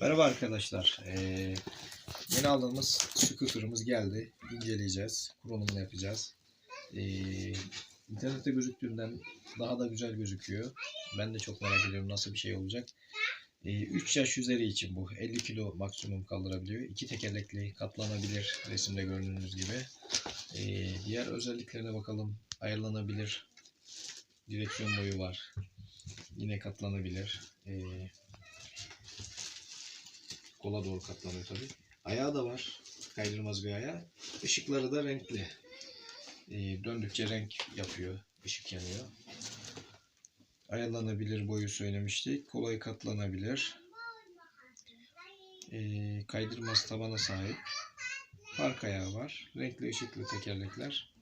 Merhaba arkadaşlar. Ee, yeni aldığımız scooter'ımız geldi. İnceleyeceğiz. Kurulumunu yapacağız. Ee, internette gözüktüğünden daha da güzel gözüküyor. Ben de çok merak ediyorum nasıl bir şey olacak. Ee, 3 yaş üzeri için bu. 50 kilo maksimum kaldırabiliyor. İki tekerlekli katlanabilir resimde gördüğünüz gibi. Ee, diğer özelliklerine bakalım. Ayarlanabilir. Direksiyon boyu var. Yine katlanabilir. Ee, kola doğru katlanıyor tabi. Ayağı da var. Kaydırmaz bir ayağı. Işıkları da renkli. Ee, döndükçe renk yapıyor. Işık yanıyor. Ayarlanabilir boyu söylemiştik. Kolay katlanabilir. Ee, kaydırmaz tabana sahip. Park ayağı var. Renkli ışıklı tekerlekler.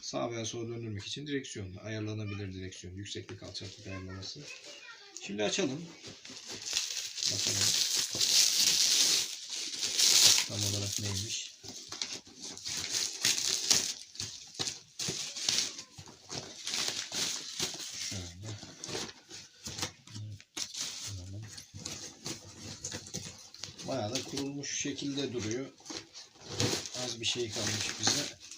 Sağ veya sola döndürmek için direksiyon. Ayarlanabilir direksiyon. Yükseklik alçaklık ayarlaması. Şimdi açalım. Bakalım. Tam olarak neymiş? Bayağı da kurulmuş şekilde duruyor. Az bir şey kalmış bize.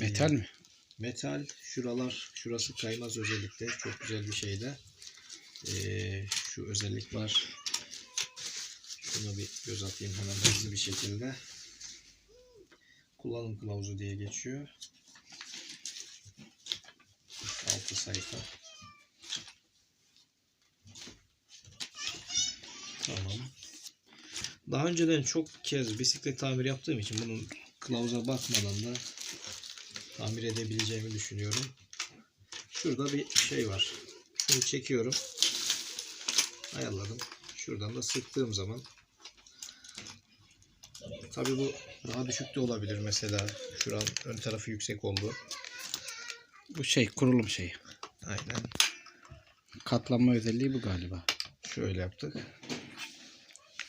Metal mi? Metal. Şuralar şurası kaymaz özellikle. Çok güzel bir şey de. Ee, şu özellik var. Şuna bir göz atayım hemen hızlı bir şekilde. Kullanım kılavuzu diye geçiyor. 6 sayfa. Tamam. Daha önceden çok kez bisiklet tamir yaptığım için bunun kılavuza bakmadan da tamir edebileceğimi düşünüyorum. Şurada bir şey var. Şunu çekiyorum. Ayarladım. Şuradan da sıktığım zaman tabi bu daha düşük de olabilir mesela. Şuran ön tarafı yüksek oldu. Bu şey kurulum şeyi. Aynen. Katlanma özelliği bu galiba. Şöyle yaptık.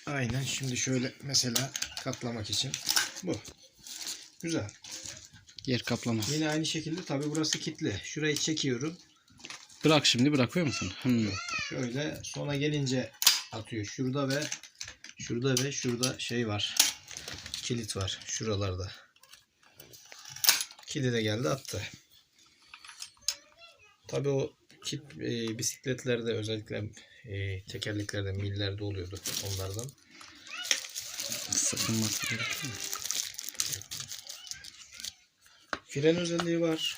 Aynen. Şimdi şöyle mesela katlamak için bu. Güzel. Yer kaplama. Yine aynı şekilde tabi burası kilitli. Şurayı çekiyorum. Bırak şimdi bırakıyor musun? Hmm. Şöyle sona gelince atıyor. Şurada ve şurada ve şurada şey var. Kilit var şuralarda. Kilide de geldi attı. Tabi o kit, e, bisikletlerde özellikle e, tekerleklerde millerde oluyordu onlardan. Sıkılması gerekiyor. Fren özelliği var.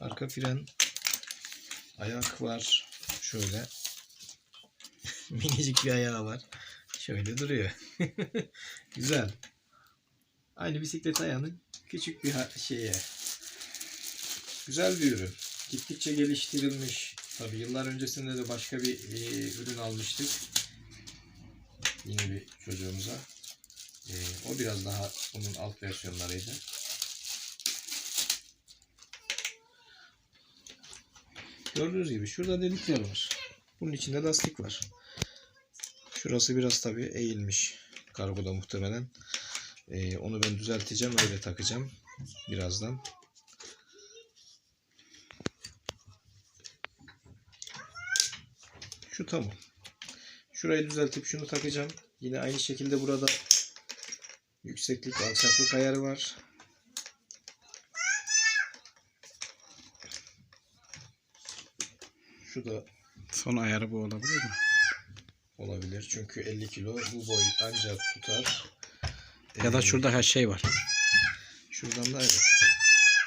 Arka fren. Ayak var. Şöyle. Minicik bir ayağı var. Şöyle duruyor. Güzel. Aynı bisiklet ayağının küçük bir şeye. Güzel bir ürün. Gittikçe geliştirilmiş. Tabii yıllar öncesinde de başka bir e, ürün almıştık. Yine bir çocuğumuza. E, o biraz daha bunun alt versiyonlarıydı. Gördüğünüz gibi şurada delikler var. Bunun içinde lastik var. Şurası biraz tabii eğilmiş. Kargoda muhtemelen. Ee, onu ben düzelteceğim. Öyle takacağım. Birazdan. Şu tamam. Şurayı düzeltip şunu takacağım. Yine aynı şekilde burada yükseklik alçaklık ayarı var. Şu da Son ayarı bu olabilir mi? olabilir. Çünkü 50 kilo bu boy ancak tutar. Ya da Ee, şurada her şey var. şuradan da evet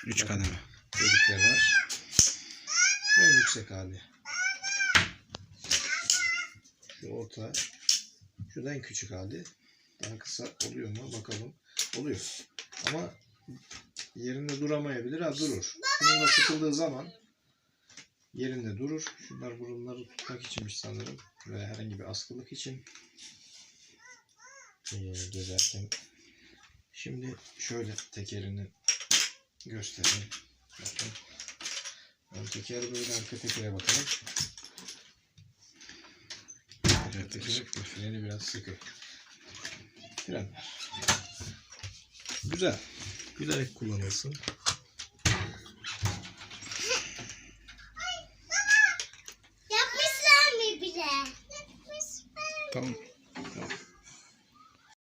3 Bakın. kademe. delikler var. En yüksek hali. Şu orta. Şu da en küçük hali. Daha kısa oluyor mu bakalım. Oluyor. Ama yerinde duramayabilir. Ha durur. Bununla sıkıldığı zaman yerinde durur. Şunlar burunları tutmak içinmiş sanırım. Ve herhangi bir askılık için. Ee, gezerken. Şimdi şöyle tekerini göstereyim. Bakın. Ön teker böyle arka tekere bakalım. Evet, Tekeri, freni biraz sıkı. Fren. Güzel. Gülerek kullanılsın. Então,